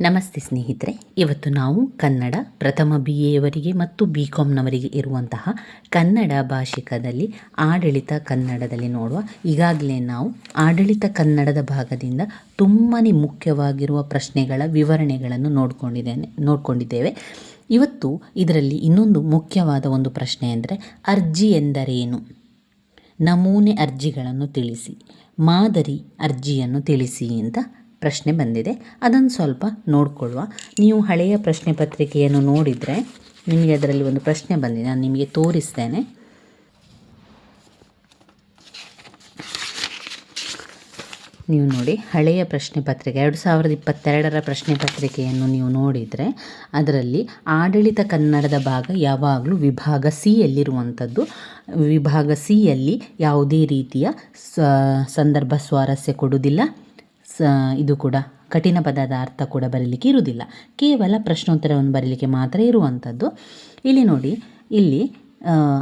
ನಮಸ್ತೆ ಸ್ನೇಹಿತರೆ, ಇವತ್ತು ನಾವು ಕನ್ನಡ ಪ್ರಥಮ ಬಿ ಎವರಿಗೆ ಮತ್ತು ಬಿ ಕಾಮ್ನವರಿಗೆ ಇರುವಂತಹ ಕನ್ನಡ ಭಾಷಿಕದಲ್ಲಿ, ಆಡಳಿತ ಕನ್ನಡದಲ್ಲಿ ನೋಡುವ, ಈಗಾಗಲೇ ನಾವು ಆಡಳಿತ ಕನ್ನಡದ ಭಾಗದಿಂದ ತುಂಬಾ ಮುಖ್ಯವಾಗಿರುವ ಪ್ರಶ್ನೆಗಳ ವಿವರಣೆಗಳನ್ನು ನೋಡ್ಕೊಂಡಿದ್ದೇನೆ, ನೋಡ್ಕೊಂಡಿದ್ದೇವೆ. ಇವತ್ತು ಇದರಲ್ಲಿ ಇನ್ನೊಂದು ಮುಖ್ಯವಾದ ಒಂದು ಪ್ರಶ್ನೆ ಅಂದರೆ, ಅರ್ಜಿ ಎಂದರೇನು? ನಮೂನೆ ಅರ್ಜಿಗಳನ್ನು ತಿಳಿಸಿ, ಮಾದರಿ ಅರ್ಜಿಯನ್ನು ತಿಳಿಸಿ ಅಂತ ಪ್ರಶ್ನೆ ಬಂದಿದೆ. ಅದನ್ನು ಸ್ವಲ್ಪ ನೋಡಿಕೊಳ್ಳುವ. ನೀವು ಹಳೆಯ ಪ್ರಶ್ನೆ ಪತ್ರಿಕೆಯನ್ನು ನೋಡಿದರೆ ನಿಮಗೆ ಅದರಲ್ಲಿ ಒಂದು ಪ್ರಶ್ನೆ ಬಂದಿದೆ. ನಾನು ನಿಮಗೆ ತೋರಿಸ್ತೇನೆ. ನೀವು ನೋಡಿ, ಹಳೆಯ ಪ್ರಶ್ನೆ ಪತ್ರಿಕೆ, ಎರಡು ಸಾವಿರದ ಇಪ್ಪತ್ತೆರಡರ ಪ್ರಶ್ನೆ ಪತ್ರಿಕೆಯನ್ನು ನೀವು ನೋಡಿದರೆ ಅದರಲ್ಲಿ ಆಡಳಿತ ಕನ್ನಡದ ಭಾಗ ಯಾವಾಗಲೂ ವಿಭಾಗ ಸಿಯಲ್ಲಿರುವಂಥದ್ದು ವಿಭಾಗ ಸಿಯಲ್ಲಿ ಯಾವುದೇ ರೀತಿಯ ಸಂದರ್ಭ ಸ್ವಾರಸ್ಯ ಕೊಡುವುದಿಲ್ಲ. ಇದು ಕೂಡ ಕಠಿಣ ಪದದ ಅರ್ಥ ಕೂಡ ಬರೀಲಿಕ್ಕೆ ಇರುವುದಿಲ್ಲ. ಕೇವಲ ಪ್ರಶ್ನೋತ್ತರವನ್ನು ಬರೀಲಿಕ್ಕೆ ಮಾತ್ರ ಇರುವಂಥದ್ದು ಇಲ್ಲಿ ನೋಡಿ, ಇಲ್ಲಿ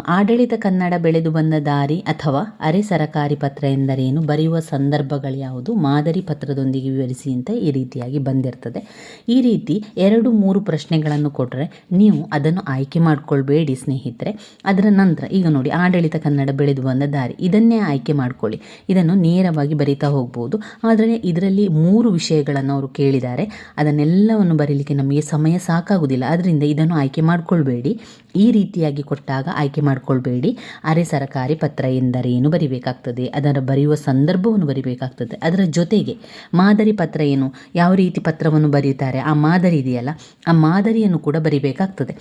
ಆಡಳಿತ ಕನ್ನಡ ಬೆಳೆದು ಬಂದ ದಾರಿ ಅಥವಾ ಅರೆ ಸರಕಾರಿ ಪತ್ರ ಎಂದರೇನು? ಬರೆಯುವ ಸಂದರ್ಭಗಳು ಯಾವುದು? ಮಾದರಿ ಪತ್ರದೊಂದಿಗೆ ವಿವರಿಸಿ ಅಂತ ಈ ರೀತಿಯಾಗಿ ಬಂದಿರ್ತದೆ. ಈ ರೀತಿ ಎರಡು ಮೂರು ಪ್ರಶ್ನೆಗಳನ್ನು ಕೊಟ್ಟರೆ ನೀವು ಅದನ್ನು ಆಯ್ಕೆ ಮಾಡಿಕೊಳ್ಬೇಡಿ ಸ್ನೇಹಿತರೆ. ಅದರ ನಂತರ ಈಗ ನೋಡಿ, ಆಡಳಿತ ಕನ್ನಡ ಬೆಳೆದು ಬಂದ ದಾರಿ. ಇದನ್ನೇ ಆಯ್ಕೆ ಮಾಡಿಕೊಳ್ಳಿ. ಇದನ್ನು ನೇರವಾಗಿ ಬರಿತಾ ಹೋಗ್ಬೋದು. ಆದರೆ ಇದರಲ್ಲಿ ಮೂರು ವಿಷಯಗಳನ್ನು ಅವರು ಕೇಳಿದ್ದಾರೆ. ಅದನ್ನೆಲ್ಲವನ್ನು ಬರೀಲಿಕ್ಕೆ ನಮಗೆ ಸಮಯ ಸಾಕಾಗುವುದಿಲ್ಲ. ಅದರಿಂದ ಇದನ್ನು ಆಯ್ಕೆ ಮಾಡಿಕೊಳ್ಬೇಡಿ. ಈ ರೀತಿಯಾಗಿ ಕೊಟ್ಟಾಗ ಆಯ್ಕೆ ಮಾಡಿಕೊಳ್ಬೇಡಿ. ಅರೆ ಸರಕಾರಿ ಪತ್ರ ಎಂದರೇನು ಬರಿಬೇಕಾಗ್ತದೆ? ಅದರ ಬರೆಯುವ ಸಂದರ್ಭವನ್ನು ಬರಿಬೇಕಾಗ್ತದೆ. ಅದರ ಜೊತೆಗೆ ಮಾದರಿ ಪತ್ರ ಏನು? ಯಾವ ರೀತಿ ಪತ್ರವನ್ನು ಬರೆಯುತ್ತಾರೆ ಆ ಮಾದರಿ ಇದೆಯಲ್ಲ, ಆ ಮಾದರಿಯನ್ನು ಕೂಡ ಬರಿಬೇಕಾಗ್ತದೆ.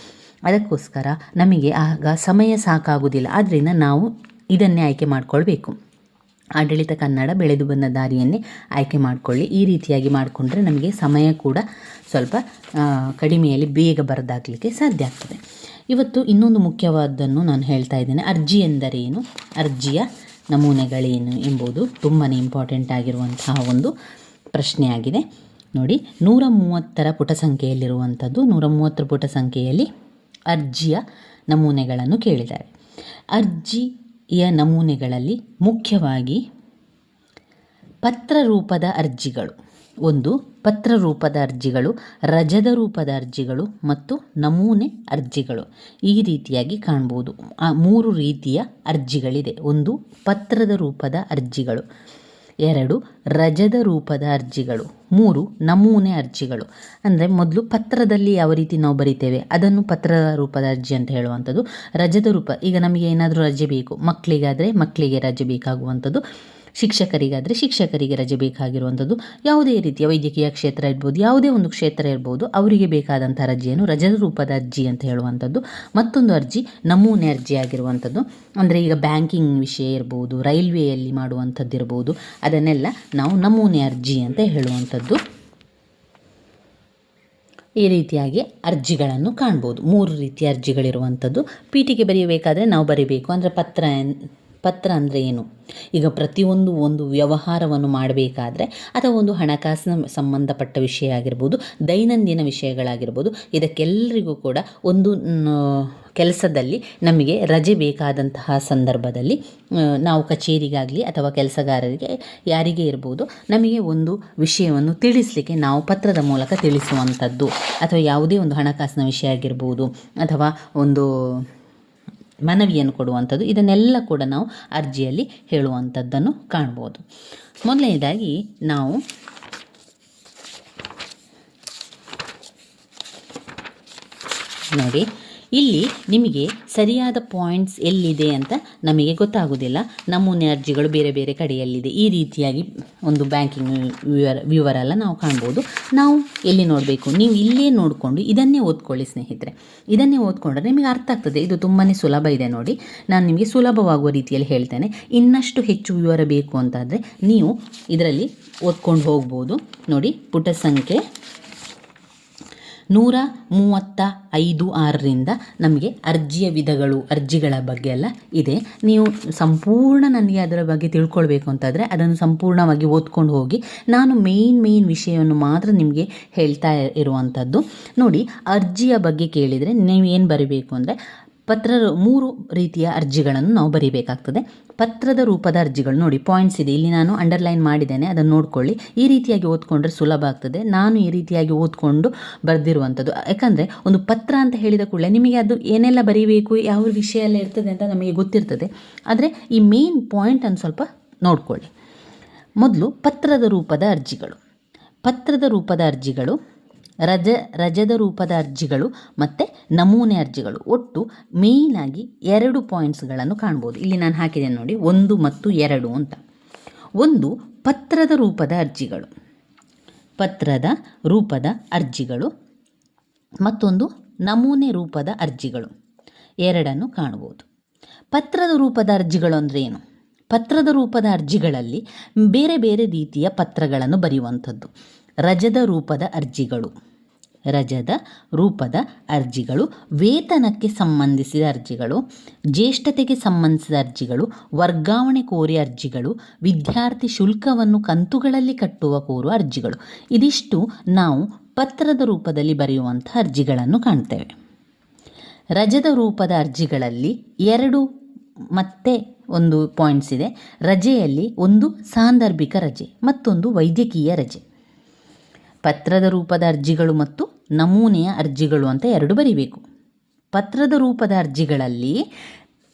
ಅದಕ್ಕೋಸ್ಕರ ನಮಗೆ ಆಗ ಸಮಯ ಸಾಕಾಗುವುದಿಲ್ಲ. ಆದ್ದರಿಂದ ನಾವು ಇದನ್ನೇ ಆಯ್ಕೆ ಮಾಡಿಕೊಳ್ಬೇಕು. ಆಡಳಿತ ಕನ್ನಡ ಬೆಳೆದು ಬಂದ ದಾರಿಯನ್ನೇ ಆಯ್ಕೆ ಮಾಡಿಕೊಳ್ಳಿ. ಈ ರೀತಿಯಾಗಿ ಮಾಡಿಕೊಂಡ್ರೆ ನಮಗೆ ಸಮಯ ಕೂಡ ಸ್ವಲ್ಪ ಕಡಿಮೆಯಲ್ಲಿ ಬೇಗ ಬರೆದಾಗಲಿಕ್ಕೆ ಸಾಧ್ಯ ಆಗ್ತದೆ. ಇವತ್ತು ಇನ್ನೊಂದು ಮುಖ್ಯವಾದ್ದನ್ನು ನಾನು ಹೇಳ್ತಾ ಇದ್ದೇನೆ. ಅರ್ಜಿ ಎಂದರೇನು? ಅರ್ಜಿಯ ನಮೂನೆಗಳೇನು ಎಂಬುದು ತುಂಬಾ ಇಂಪಾರ್ಟೆಂಟ್ ಆಗಿರುವಂತಹ ಒಂದು ಪ್ರಶ್ನೆಯಾಗಿದೆ. ನೋಡಿ, ನೂರ ಮೂವತ್ತರ ಪುಟ ಸಂಖ್ಯೆಯಲ್ಲಿರುವಂಥದ್ದು ನೂರ ಮೂವತ್ತರ ಪುಟ ಸಂಖ್ಯೆಯಲ್ಲಿ ಅರ್ಜಿಯ ನಮೂನೆಗಳನ್ನು ಕೇಳಿದ್ದಾರೆ. ಅರ್ಜಿಯ ನಮೂನೆಗಳಲ್ಲಿ ಮುಖ್ಯವಾಗಿ ಪತ್ರ ರೂಪದ ಅರ್ಜಿಗಳು. ಒಂದು ಪತ್ರ ರೂಪದ ಅರ್ಜಿಗಳು, ರಜದ ರೂಪದ ಅರ್ಜಿಗಳು ಮತ್ತು ನಮೂನೆ ಅರ್ಜಿಗಳು ಈ ರೀತಿಯಾಗಿ ಕಾಣ್ಬೋದು ಆ ಮೂರು ರೀತಿಯ ಅರ್ಜಿಗಳಿದೆ. ಒಂದು ಪತ್ರದ ರೂಪದ ಅರ್ಜಿಗಳು, ಎರಡು ರಜದ ರೂಪದ ಅರ್ಜಿಗಳು, ಮೂರು ನಮೂನೆ ಅರ್ಜಿಗಳು. ಅಂದರೆ ಮೊದಲು ಪತ್ರದಲ್ಲಿ ಯಾವ ರೀತಿ ನಾವು ಬರಿತೇವೆ, ಅದನ್ನು ಪತ್ರ ರೂಪದ ಅರ್ಜಿ ಅಂತ ಹೇಳುವಂಥದ್ದು. ರಜದ ರೂಪ, ಈಗ ನಮಗೆ ಏನಾದರೂ ರಜೆ ಬೇಕು, ಮಕ್ಕಳಿಗಾದರೆ ಮಕ್ಕಳಿಗೆ ರಜೆ ಬೇಕಾಗುವಂಥದ್ದು. ಶಿಕ್ಷಕರಿಗಾದರೆ ಶಿಕ್ಷಕರಿಗೆ ರಜೆ ಬೇಕಾಗಿರುವಂಥದ್ದು. ಯಾವುದೇ ರೀತಿಯ ವೈದ್ಯಕೀಯ ಕ್ಷೇತ್ರ ಇರ್ಬೋದು, ಯಾವುದೇ ಒಂದು ಕ್ಷೇತ್ರ ಇರ್ಬೋದು, ಅವರಿಗೆ ಬೇಕಾದಂಥ ರಜೆಯನ್ನು ರಜದ ರೂಪದ ಅರ್ಜಿ ಅಂತ ಹೇಳುವಂಥದ್ದು. ಮತ್ತೊಂದು ಅರ್ಜಿ ನಮೂನೆ ಅರ್ಜಿ ಆಗಿರುವಂಥದ್ದು. ಅಂದರೆ ಈಗ ಬ್ಯಾಂಕಿಂಗ್ ವಿಷಯ ಇರ್ಬೋದು, ರೈಲ್ವೆಯಲ್ಲಿ ಮಾಡುವಂಥದ್ದು ಇರ್ಬೋದು, ಅದನ್ನೆಲ್ಲ ನಾವು ನಮೂನೆ ಅರ್ಜಿ ಅಂತ ಹೇಳುವಂಥದ್ದು. ಈ ರೀತಿಯಾಗಿ ಅರ್ಜಿಗಳನ್ನು ಕಾಣ್ಬೋದು. ಮೂರು ರೀತಿಯ ಅರ್ಜಿಗಳಿರುವಂಥದ್ದು. ಪೀಠಿಗೆ ಬರೆಯಬೇಕಾದರೆ ನಾವು ಬರೀಬೇಕು. ಅಂದರೆ ಪತ್ರ ಪತ್ರ ಅಂದರೆ ಏನು? ಈಗ ಪ್ರತಿಯೊಂದು ಒಂದು ವ್ಯವಹಾರವನ್ನು ಮಾಡಬೇಕಾದ್ರೆ ಅಥವಾ ಒಂದು ಹಣಕಾಸಿನ ಸಂಬಂಧಪಟ್ಟ ವಿಷಯ ಆಗಿರ್ಬೋದು, ದೈನಂದಿನ ವಿಷಯಗಳಾಗಿರ್ಬೋದು, ಇದಕ್ಕೆಲ್ಲರಿಗೂ ಕೂಡ ಒಂದು ಕೆಲಸದಲ್ಲಿ ನಮಗೆ ರಜೆ ಬೇಕಾದಂತಹ ಸಂದರ್ಭದಲ್ಲಿ ನಾವು ಕಚೇರಿಗಾಗಲಿ ಅಥವಾ ಕೆಲಸಗಾರರಿಗೆ, ಯಾರಿಗೆ ಇರ್ಬೋದು, ನಮಗೆ ಒಂದು ವಿಷಯವನ್ನು ತಿಳಿಸಲಿಕ್ಕೆ ನಾವು ಪತ್ರದ ಮೂಲಕ ತಿಳಿಸುವಂಥದ್ದು. ಅಥವಾ ಯಾವುದೇ ಒಂದು ಹಣಕಾಸಿನ ವಿಷಯ ಆಗಿರ್ಬೋದು, ಅಥವಾ ಒಂದು ಮನವಿಯನ್ನು ಕೊಡುವಂಥದ್ದು. ಇದನ್ನೆಲ್ಲ ಕೂಡ ನಾವು ಅರ್ಜಿಯಲ್ಲಿ ಹೇಳುವಂಥದ್ದನ್ನು ಕಾಣ್ಬೋದು. ಮೊದಲನೇದಾಗಿ ನಾವು ನೋಡಿ ಇಲ್ಲಿ ನಿಮಗೆ ಸರಿಯಾದ ಪಾಯಿಂಟ್ಸ್ ಎಲ್ಲಿದೆ ಅಂತ ನಮಗೆ ಗೊತ್ತಾಗೋದಿಲ್ಲ. ನಮೂನೆ ಅರ್ಜಿಗಳು ಬೇರೆ ಬೇರೆ ಕಡೆಯಲ್ಲಿದೆ. ಈ ರೀತಿಯಾಗಿ ಒಂದು ಬ್ಯಾಂಕಿಂಗ್ ವಿವರ ವಿವರ ಎಲ್ಲ ನಾವು ಕಾಣ್ಬೋದು. ನಾವು ಎಲ್ಲಿ ನೋಡಬೇಕು? ನೀವು ಇಲ್ಲೇ ನೋಡಿಕೊಂಡು ಇದನ್ನೇ ಓದ್ಕೊಳ್ಳಿ ಸ್ನೇಹಿತರೆ. ಇದನ್ನೇ ಓದ್ಕೊಂಡ್ರೆ ನಿಮಗೆ ಅರ್ಥ ಆಗ್ತದೆ. ಇದು ತುಂಬಾ ಸುಲಭ ಇದೆ ನೋಡಿ. ನಾನು ನಿಮಗೆ ಸುಲಭವಾಗುವ ರೀತಿಯಲ್ಲಿ ಹೇಳ್ತೇನೆ. ಇನ್ನಷ್ಟು ಹೆಚ್ಚು ವಿವರ ಬೇಕು ಅಂತಾದರೆ ನೀವು ಇದರಲ್ಲಿ ಓದ್ಕೊಂಡು ಹೋಗ್ಬೋದು. ನೋಡಿ ಪುಟ ಸಂಖ್ಯೆ. ನೂರ ಮೂವತ್ತ ಐದು ಆರರಿಂದ ನಮಗೆ ಅರ್ಜಿಯ ವಿಧಗಳು, ಅರ್ಜಿಗಳ ಬಗ್ಗೆ ಎಲ್ಲ ಇದೆ. ನೀವು ಸಂಪೂರ್ಣ ನನಗೆ ಅದರ ಬಗ್ಗೆ ತಿಳ್ಕೊಳ್ಬೇಕು ಅಂತಾದರೆ ಅದನ್ನು ಸಂಪೂರ್ಣವಾಗಿ ಓದ್ಕೊಂಡು ಹೋಗಿ ನಾನು ಮೇಯ್ನ್ ಮೇಯ್ನ್ ವಿಷಯವನ್ನು ಮಾತ್ರ ನಿಮಗೆ ಹೇಳ್ತಾ ಇರುವಂಥದ್ದು. ನೋಡಿ, ಅರ್ಜಿಯ ಬಗ್ಗೆ ಕೇಳಿದರೆ ನೀವು ಏನು ಬರೀಬೇಕು ಅಂದರೆ ಪತ್ರ, ಮೂರು ರೀತಿಯ ಅರ್ಜಿಗಳನ್ನು ನಾವು ಬರೀಬೇಕಾಗ್ತದೆ. ಪತ್ರದ ರೂಪದ ಅರ್ಜಿಗಳು ನೋಡಿ ಪಾಯಿಂಟ್ಸ್ ಇದೆ. ಇಲ್ಲಿ ನಾನು ಅಂಡರ್ಲೈನ್ ಮಾಡಿದ್ದೇನೆ, ಅದನ್ನು ನೋಡ್ಕೊಳ್ಳಿ. ಈ ರೀತಿಯಾಗಿ ಓದ್ಕೊಂಡ್ರೆ ಸುಲಭ ಆಗ್ತದೆ. ನಾನು ಈ ರೀತಿಯಾಗಿ ಓದ್ಕೊಂಡು ಬರೆದಿರುವಂಥದ್ದು. ಯಾಕಂದರೆ ಒಂದು ಪತ್ರ ಅಂತ ಹೇಳಿದ ಕೂಡಲೇ ನಿಮಗೆ ಅದು ಏನೆಲ್ಲ ಬರೀಬೇಕು, ಯಾವ ವಿಷಯ ಎಲ್ಲ ಇರ್ತದೆ ಅಂತ ನಮಗೆ ಗೊತ್ತಿರ್ತದೆ. ಆದರೆ ಈ ಮೇನ್ ಪಾಯಿಂಟನ್ನು ಸ್ವಲ್ಪ ನೋಡ್ಕೊಳ್ಳಿ. ಮೊದಲು ಪತ್ರದ ರೂಪದ ಅರ್ಜಿಗಳು. ಪತ್ರದ ರೂಪದ ಅರ್ಜಿಗಳು ರಜ, ರಜದ ರೂಪದ ಅರ್ಜಿಗಳು ಮತ್ತು ನಮೂನೆ ಅರ್ಜಿಗಳು. ಒಟ್ಟು ಮೇಯ್ನಾಗಿ ಎರಡು ಪಾಯಿಂಟ್ಸ್ಗಳನ್ನು ಕಾಣ್ಬೋದು. ಇಲ್ಲಿ ನಾನು ಹಾಕಿದ್ದೇನೆ ನೋಡಿ, ಒಂದು ಮತ್ತು ಎರಡು ಅಂತ. ಒಂದು, ಪತ್ರದ ರೂಪದ ಅರ್ಜಿಗಳು. ಪತ್ರದ ರೂಪದ ಅರ್ಜಿಗಳು ಮತ್ತೊಂದು, ನಮೂನೆ ರೂಪದ ಅರ್ಜಿಗಳು. ಎರಡನ್ನು ಕಾಣ್ಬೋದು. ಪತ್ರದ ರೂಪದ ಅರ್ಜಿಗಳು ಅಂದರೆ ಏನು? ಪತ್ರದ ರೂಪದ ಅರ್ಜಿಗಳಲ್ಲಿ ಬೇರೆ ಬೇರೆ ರೀತಿಯ ಪತ್ರಗಳನ್ನು ಬರೆಯುವಂಥದ್ದು. ರಜದ ರೂಪದ ಅರ್ಜಿಗಳು. ರಜದ ರೂಪದ ಅರ್ಜಿಗಳು ವೇತನಕ್ಕೆ ಸಂಬಂಧಿಸಿದ ಅರ್ಜಿಗಳು, ಜ್ಯೇಷ್ಠತೆಗೆ ಸಂಬಂಧಿಸಿದ ಅರ್ಜಿಗಳು, ವರ್ಗಾವಣೆ ಕೋರಿ ಅರ್ಜಿಗಳು, ವಿದ್ಯಾರ್ಥಿ ಶುಲ್ಕವನ್ನು ಕಂತುಗಳಲ್ಲಿ ಕಟ್ಟುವ ಕೋರುವ ಅರ್ಜಿಗಳು. ಇದಿಷ್ಟು ನಾವು ಪತ್ರದ ರೂಪದಲ್ಲಿ ಬರೆಯುವಂಥ ಅರ್ಜಿಗಳನ್ನು ಕಾಣ್ತೇವೆ. ರಜದ ರೂಪದ ಅರ್ಜಿಗಳಲ್ಲಿ ಎರಡು ಮತ್ತೆ ಒಂದು ಪಾಯಿಂಟ್ಸ್ ಇದೆ. ರಜೆಯಲ್ಲಿ ಒಂದು ಸಾಂದರ್ಭಿಕ ರಜೆ, ಮತ್ತೊಂದು ವೈದ್ಯಕೀಯ ರಜೆ. ಪತ್ರದ ರೂಪದ ಅರ್ಜಿಗಳು ಮತ್ತು ನಮೂನೆಯ ಅರ್ಜಿಗಳು ಅಂತ ಎರಡು ಬರಿಬೇಕು. ಪತ್ರದ ರೂಪದ ಅರ್ಜಿಗಳಲ್ಲಿ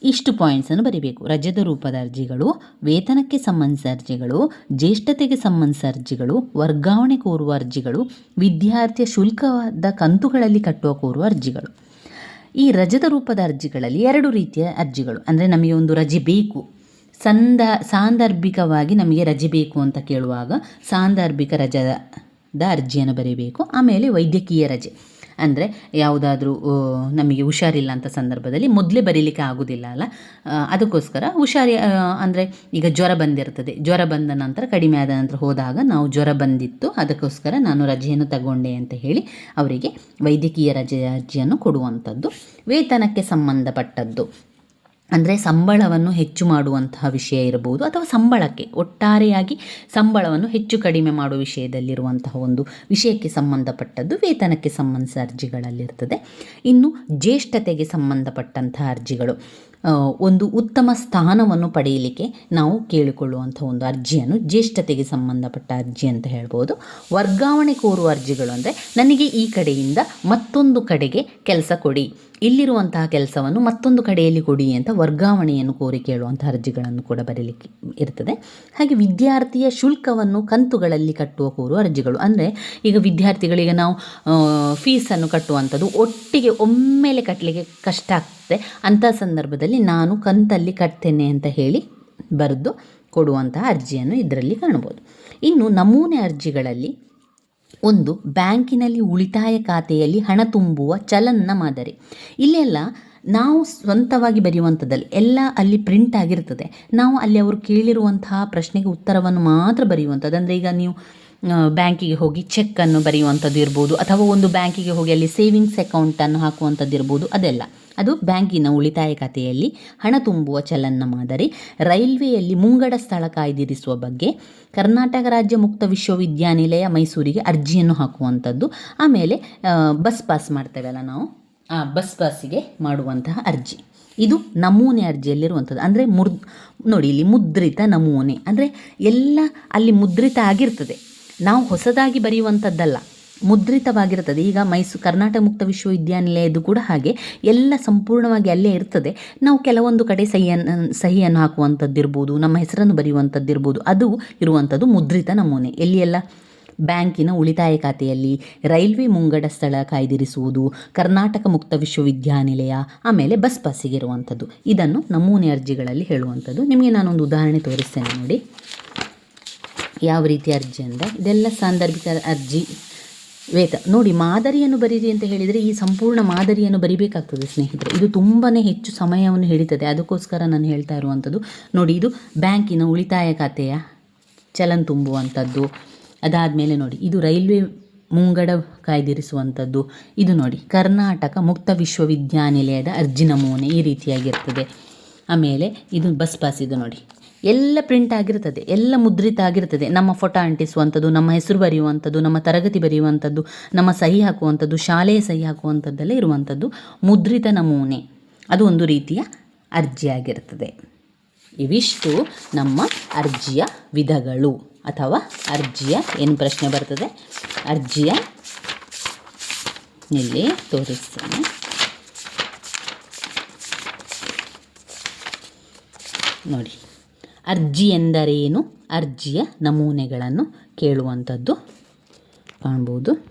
ಇಷ್ಟು ಪಾಯಿಂಟ್ಸನ್ನು ಬರಿಬೇಕು. ರಜದ ರೂಪದ ಅರ್ಜಿಗಳು, ವೇತನಕ್ಕೆ ಸಂಬಂಧಿಸಿದ ಅರ್ಜಿಗಳು, ಜ್ಯೇಷ್ಠತೆಗೆ ಸಂಬಂಧಿಸಿದ ಅರ್ಜಿಗಳು, ವರ್ಗಾವಣೆ ಕೋರುವ ಅರ್ಜಿಗಳು, ವಿದ್ಯಾರ್ಥಿಯ ಶುಲ್ಕವಾದ ಕಂತುಗಳಲ್ಲಿ ಕಟ್ಟುವ ಕೋರುವ ಅರ್ಜಿಗಳು. ಈ ರಜದ ರೂಪದ ಅರ್ಜಿಗಳಲ್ಲಿ ಎರಡು ರೀತಿಯ ಅರ್ಜಿಗಳು. ಅಂದರೆ ನಮಗೆ ಒಂದು ರಜೆ ಬೇಕು. ಸಂದ, ಸಾಂದರ್ಭಿಕವಾಗಿ ನಮಗೆ ರಜೆ ಬೇಕು ಅಂತ ಕೇಳುವಾಗ ಸಾಂದರ್ಭಿಕ ರಜದ ಅರ್ಜಿಯನ್ನು ಬರೀಬೇಕು, ಆಮೇಲೆ ವೈದ್ಯಕೀಯ ರಜೆ. ಅಂದರೆ ಯಾವುದಾದ್ರೂ ನಮಗೆ ಹುಷಾರಿಲ್ಲ ಅಂತ ಸಂದರ್ಭದಲ್ಲಿ ಮೊದಲೇ ಬರೀಲಿಕ್ಕೆ ಆಗೋದಿಲ್ಲ ಅಲ್ಲ? ಅದಕ್ಕೋಸ್ಕರ ಹುಷಾರಿ ಅಂದರೆ ಈಗ ಜ್ವರ ಬಂದಿರ್ತದೆ. ಜ್ವರ ಬಂದ ನಂತರ, ಕಡಿಮೆ ಆದ ನಂತರ ಹೋದಾಗ ನಾವು ಜ್ವರ ಬಂದಿತ್ತು. ಅದಕ್ಕೋಸ್ಕರ ನಾನು ರಜೆಯನ್ನು ತಗೊಂಡೆ ಅಂತ ಹೇಳಿ ಅವರಿಗೆ ವೈದ್ಯಕೀಯ ರಜೆ ಅರ್ಜಿಯನ್ನು ಕೊಡುವಂಥದ್ದು, ವೇತನಕ್ಕೆ ಸಂಬಂಧಪಟ್ಟದ್ದು. ಅಂದರೆ ಸಂಬಳವನ್ನು ಹೆಚ್ಚು ಮಾಡುವಂತಹ ವಿಷಯ ಇರಬಹುದು ಅಥವಾ ಸಂಬಳಕ್ಕೆ, ಒಟ್ಟಾರೆಯಾಗಿ ಸಂಬಳವನ್ನು ಹೆಚ್ಚು ಕಡಿಮೆ ಮಾಡುವ ವಿಷಯದಲ್ಲಿರುವಂತಹ ಒಂದು ವಿಷಯಕ್ಕೆ ಸಂಬಂಧಪಟ್ಟದ್ದು ವೇತನಕ್ಕೆ ಸಂಬಂಧಿಸಿದ ಅರ್ಜಿಗಳಲ್ಲಿರ್ತದೆ. ಇನ್ನು ಜ್ಯೇಷ್ಠತೆಗೆ ಸಂಬಂಧಪಟ್ಟಂತಹ ಅರ್ಜಿಗಳು. ಒಂದು ಉತ್ತಮ ಸ್ಥಾನವನ್ನು ಪಡೆಯಲಿಕ್ಕೆ ನಾವು ಕೇಳಿಕೊಳ್ಳುವಂಥ ಒಂದು ಅರ್ಜಿಯನ್ನು, ಜ್ಯೇಷ್ಠತೆಗೆ ಸಂಬಂಧಪಟ್ಟ ಅರ್ಜಿ ಅಂತ ಹೇಳ್ಬೋದು. ವರ್ಗಾವಣೆ ಕೋರುವ ಅರ್ಜಿಗಳು ಅಂದರೆ, ನನಗೆ ಈ ಕಡೆಯಿಂದ ಮತ್ತೊಂದು ಕಡೆಗೆ ಕೆಲಸ ಕೊಡಿ. ಇಲ್ಲಿರುವಂತಹ ಕೆಲಸವನ್ನು ಮತ್ತೊಂದು ಕಡೆಯಲ್ಲಿ ಕೊಡಿ ಅಂತ ವರ್ಗಾವಣೆಯನ್ನು ಕೋರಿ ಕೇಳುವಂಥ ಅರ್ಜಿಗಳನ್ನು ಕೂಡ ಬರೀಲಿಕ್ಕೆ ಇರ್ತದೆ. ಹಾಗೆ ವಿದ್ಯಾರ್ಥಿಯ ಶುಲ್ಕವನ್ನು ಕಂತುಗಳಲ್ಲಿ ಕಟ್ಟುವ ಕೋರುವ ಅರ್ಜಿಗಳು ಅಂದರೆ, ಈಗ ವಿದ್ಯಾರ್ಥಿಗಳಿಗೆ ನಾವು ಫೀಸನ್ನು ಕಟ್ಟುವಂಥದ್ದು ಒಟ್ಟಿಗೆ ಒಮ್ಮೆಲೆ ಕಟ್ಟಲಿಕ್ಕೆ ಕಷ್ಟ ಆಗ್ತದೆ ಅಂಥ ಸಂದರ್ಭದಲ್ಲಿ ನಾನು ಕಂತಲ್ಲಿ ಕಟ್ತೇನೆ ಅಂತ ಹೇಳಿ ಬರೆದು ಕೊಡುವಂತಹ ಅರ್ಜಿಯನ್ನು ಇದರಲ್ಲಿ ಕಾಣ್ಬೋದು ಇನ್ನು ನಮೂನೆ ಅರ್ಜಿಗಳಲ್ಲಿ ಒಂದು ಬ್ಯಾಂಕಿನಲ್ಲಿ ಉಳಿತಾಯ ಖಾತೆಯಲ್ಲಿ ಹಣ ತುಂಬುವ ಚಲನ್ನ ಮಾದರಿ. ಇಲ್ಲೆಲ್ಲ ನಾವು ಸ್ವಂತವಾಗಿ ಬರೆಯುವಂಥದ್ದಲ್ಲಿ ಎಲ್ಲ ಅಲ್ಲಿ ಪ್ರಿಂಟ್ ಆಗಿರ್ತದೆ. ನಾವು ಅಲ್ಲಿ ಅವರು ಕೇಳಿರುವಂತಹ ಪ್ರಶ್ನೆಗೆ ಉತ್ತರವನ್ನು ಮಾತ್ರ ಬರೆಯುವಂಥದ್ದು. ಅಂದರೆ ಈಗ ನೀವು ಬ್ಯಾಂಕಿಗೆ ಹೋಗಿ ಚೆಕ್ಕನ್ನು ಬರೆಯುವಂಥದ್ದು ಇರ್ಬೋದು, ಅಥವಾ ಒಂದು ಬ್ಯಾಂಕಿಗೆ ಹೋಗಿ ಅಲ್ಲಿ ಸೇವಿಂಗ್ಸ್ ಅಕೌಂಟನ್ನು ಹಾಕುವಂಥದ್ದು ಇರ್ಬೋದು, ಅದೆಲ್ಲ. ಅದು ಬ್ಯಾಂಕಿನ ಉಳಿತಾಯ ಖಾತೆಯಲ್ಲಿ ಹಣ ತುಂಬುವ ಚಲನ ಮಾದರಿ. ರೈಲ್ವೆಯಲ್ಲಿ ಮುಂಗಡ ಸ್ಥಳ ಕಾಯ್ದಿರಿಸುವ ಬಗ್ಗೆ ಕರ್ನಾಟಕ ರಾಜ್ಯ ಮುಕ್ತ ವಿಶ್ವವಿದ್ಯಾನಿಲಯ ಮೈಸೂರಿಗೆ ಅರ್ಜಿಯನ್ನು ಹಾಕುವಂಥದ್ದು. ಆಮೇಲೆ ಬಸ್ ಪಾಸ್ ಮಾಡ್ತೇವಲ್ಲ ನಾವು? ಆ, ಬಸ್ ಪಾಸಿಗೆ ಮಾಡುವಂತಹ ಅರ್ಜಿ. ಇದು ನಮೂನೆ ಅರ್ಜಿಯಲ್ಲಿರುವಂಥದ್ದು. ಅಂದರೆ ಮುರ್, ನೋಡಿ, ಇಲ್ಲಿ ಮುದ್ರಿತ ನಮೂನೆ. ಅಂದರೆ ಎಲ್ಲ ಅಲ್ಲಿ ಮುದ್ರಿತ ಆಗಿರ್ತದೆ. ನಾವು ಹೊಸದಾಗಿ ಬರೆಯುವಂಥದ್ದಲ್ಲ, ಮುದ್ರಿತವಾಗಿರ್ತದೆ. ಈಗ ಮೈಸೂರು ಕರ್ನಾಟಕ ಮುಕ್ತ ವಿಶ್ವವಿದ್ಯಾನಿಲಯದ್ದು ಕೂಡ ಹಾಗೆ. ಎಲ್ಲ ಸಂಪೂರ್ಣವಾಗಿ ಅಲ್ಲೇ ಇರ್ತದೆ. ನಾವು ಕೆಲವೊಂದು ಕಡೆ ಸಹಿಯನ್ನು ಸಹಿಯನ್ನು ಹಾಕುವಂಥದ್ದಿರ್ಬೋದು, ನಮ್ಮ ಹೆಸರನ್ನು ಬರೆಯುವಂಥದ್ದಿರ್ಬೋದು, ಅದು ಇರುವಂಥದ್ದು ಮುದ್ರಿತ ನಮೂನೆ. ಎಲ್ಲಿ ಎಲ್ಲ ಬ್ಯಾಂಕಿನ ಉಳಿತಾಯ ಖಾತೆಯಲ್ಲಿ ರೈಲ್ವೆ ಮುಂಗಡ ಸ್ಥಳ ಕಾಯ್ದಿರಿಸುವುದು, ಕರ್ನಾಟಕ ಮುಕ್ತ ವಿಶ್ವವಿದ್ಯಾನಿಲಯ, ಆಮೇಲೆ ಬಸ್ ಪಾಸಿಗೆ ಇರುವಂಥದ್ದು. ಇದನ್ನು ನಮೂನೆ ಅರ್ಜಿಗಳಲ್ಲಿ ಹೇಳುವಂಥದ್ದು. ನಿಮಗೆ ನಾನೊಂದು ಉದಾಹರಣೆ ತೋರಿಸ್ತೇನೆ ನೋಡಿ. ಯಾವ ರೀತಿ ಅರ್ಜಿ ಅಂದರೆ ಇದೆಲ್ಲ ಸಾಂದರ್ಭಿಕ ಅರ್ಜಿ ವೇತ. ನೋಡಿ, ಮಾದರಿಯನ್ನು ಬರೀರಿ ಅಂತ ಹೇಳಿದರೆ ಈ ಸಂಪೂರ್ಣ ಮಾದರಿಯನ್ನು ಬರಿಬೇಕಾಗ್ತದೆ ಸ್ನೇಹಿತರೆ. ಇದು ತುಂಬಾ ಹೆಚ್ಚು ಸಮಯವನ್ನು ಹಿಡಿತದೆ. ಅದಕ್ಕೋಸ್ಕರ ನಾನು ಹೇಳ್ತಾ ಇರುವಂಥದ್ದು. ನೋಡಿ, ಇದು ಬ್ಯಾಂಕಿನ ಉಳಿತಾಯ ಖಾತೆಯ ಚಲನ್ ತುಂಬುವಂಥದ್ದು. ಅದಾದಮೇಲೆ ನೋಡಿ, ಇದು ರೈಲ್ವೆ ಮುಂಗಡ ಕಾಯ್ದಿರಿಸುವಂಥದ್ದು. ಇದು ನೋಡಿ, ಕರ್ನಾಟಕ ಮುಕ್ತ ವಿಶ್ವವಿದ್ಯಾನಿಲಯದ ಅರ್ಜಿ ನಮೂನೆ ಈ ರೀತಿಯಾಗಿರ್ತದೆ. ಆಮೇಲೆ ಇದು ಬಸ್ ಪಾಸ್ ಇದು ನೋಡಿ. ಎಲ್ಲ ಪ್ರಿಂಟ್ ಆಗಿರ್ತದೆ, ಎಲ್ಲ ಮುದ್ರಿತ ಆಗಿರ್ತದೆ. ನಮ್ಮ ಫೋಟೋ ಅಂಟಿಸುವಂಥದ್ದು, ನಮ್ಮ ಹೆಸರು ಬರೆಯುವಂಥದ್ದು, ನಮ್ಮ ತರಗತಿ ಬರೆಯುವಂಥದ್ದು, ನಮ್ಮ ಸಹಿ ಹಾಕುವಂಥದ್ದು, ಶಾಲೆಯ ಸಹಿ ಹಾಕುವಂಥದ್ದೆಲ್ಲ ಇರುವಂಥದ್ದು ಮುದ್ರಿತ ನಮೂನೆ. ಅದು ಒಂದು ರೀತಿಯ ಅರ್ಜಿಯಾಗಿರ್ತದೆ ಇವಿಷ್ಟು ನಮ್ಮ ಅರ್ಜಿಯ ವಿಧಗಳು ಅಥವಾ ಅರ್ಜಿಯ ಏನು ಪ್ರಶ್ನೆ ಬರ್ತದೆ? ಅರ್ಜಿಯ ಇಲ್ಲಿ ತೋರಿಸ್ತೇನೆ. ನೋಡಿ. ಅರ್ಜಿ ಎಂದರೇನು? ಅರ್ಜಿಯ ನಮೂನೆಗಳನ್ನು ಕೇಳುವಂಥದ್ದು ಕಾಣ್ಬೋದು.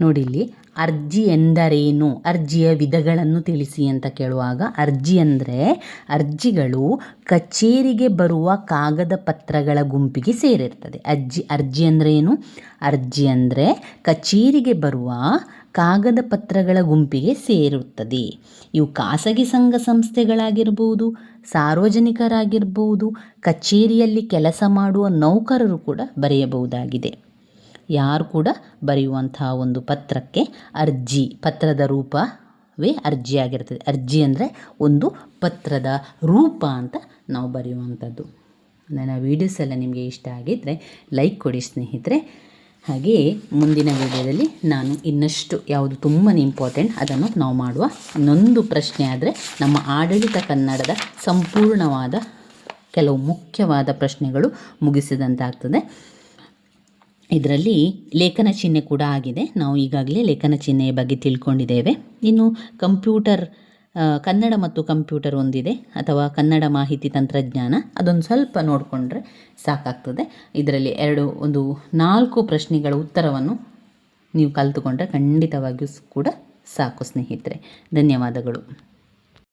ನೋಡಿಲ್ಲಿ ಅರ್ಜಿ ಎಂದರೇನು? ಅರ್ಜಿಯ ವಿಧಗಳನ್ನು ತಿಳಿಸಿ ಅಂತ ಕೇಳುವಾಗ, ಅರ್ಜಿ ಅಂದರೆ ಅರ್ಜಿಗಳು ಕಚೇರಿಗೆ ಬರುವ ಕಾಗದ ಪತ್ರಗಳ ಗುಂಪಿಗೆ ಸೇರಿರ್ತದೆ. ಅರ್ಜಿ ಅರ್ಜಿ ಅಂದರೆ ಏನು? ಅರ್ಜಿ ಅಂದರೆ ಕಚೇರಿಗೆ ಬರುವ ಕಾಗದ ಪತ್ರಗಳ ಗುಂಪಿಗೆ ಸೇರುತ್ತದೆ. ಇವು ಖಾಸಗಿ ಸಂಘ ಸಂಸ್ಥೆಗಳಾಗಿರ್ಬೋದು, ಸಾರ್ವಜನಿಕರಾಗಿರ್ಬೋದು, ಕಚೇರಿಯಲ್ಲಿ ಕೆಲಸ ಮಾಡುವ ನೌಕರರು ಕೂಡ ಬರೆಯಬಹುದಾಗಿದೆ. ಯಾರು ಕೂಡ ಬರೆಯುವಂತಹ ಒಂದು ಪತ್ರಕ್ಕೆ ಅರ್ಜಿ, ಪತ್ರದ ರೂಪವೇ ಅರ್ಜಿ ಆಗಿರ್ತದೆ. ಅರ್ಜಿ ಅಂದರೆ ಒಂದು ಪತ್ರದ ರೂಪ ಅಂತ ನಾವು ಬರೆಯುವಂಥದ್ದು. ನನ್ನ ವೀಡಿಯೋಸ್ ಎಲ್ಲ ನಿಮಗೆ ಇಷ್ಟ ಆಗಿದ್ದರೆ ಲೈಕ್ ಕೊಡಿ ಸ್ನೇಹಿತರೆ. ಹಾಗೆಯೇ ಮುಂದಿನ ವಿಡಿಯೋದಲ್ಲಿ ನಾನು ಇನ್ನಷ್ಟು ಯಾವುದು ತುಂಬಾ ಇಂಪಾರ್ಟೆಂಟ್ ಅದನ್ನು ನಾವು ಮಾಡುವ ಇನ್ನೊಂದು ಪ್ರಶ್ನೆ ಆದರೆ ನಮ್ಮ ಆಡಳಿತ ಕನ್ನಡದ ಸಂಪೂರ್ಣವಾದ ಕೆಲವು ಮುಖ್ಯವಾದ ಪ್ರಶ್ನೆಗಳು ಮುಗಿಸಿದಂತಾಗ್ತದೆ. ಇದರಲ್ಲಿ ಲೇಖನ ಚಿಹ್ನೆ ಕೂಡ ಆಗಿದೆ. ನಾವು ಈಗಾಗಲೇ ಲೇಖನ ಚಿಹ್ನೆಯ ಬಗ್ಗೆ ತಿಳ್ಕೊಂಡಿದ್ದೇವೆ. ಇನ್ನು ಕಂಪ್ಯೂಟರ್ ಕನ್ನಡ ಮತ್ತು ಕಂಪ್ಯೂಟರ್ ಒಂದಿದೆ ಅಥವಾ ಕನ್ನಡ ಮಾಹಿತಿ ತಂತ್ರಜ್ಞಾನ, ಅದೊಂದು ಸ್ವಲ್ಪ ನೋಡಿಕೊಂಡ್ರೆ ಸಾಕಾಗ್ತದೆ. ಇದರಲ್ಲಿ ಎರಡು, ಒಂದು ನಾಲ್ಕು ಪ್ರಶ್ನೆಗಳ ಉತ್ತರವನ್ನು ನೀವು ಕಲಿತುಕೊಂಡ್ರೆ ಖಂಡಿತವಾಗಿಯೂ ಕೂಡ ಸಾಕು ಸ್ನೇಹಿತರೆ. ಧನ್ಯವಾದಗಳು.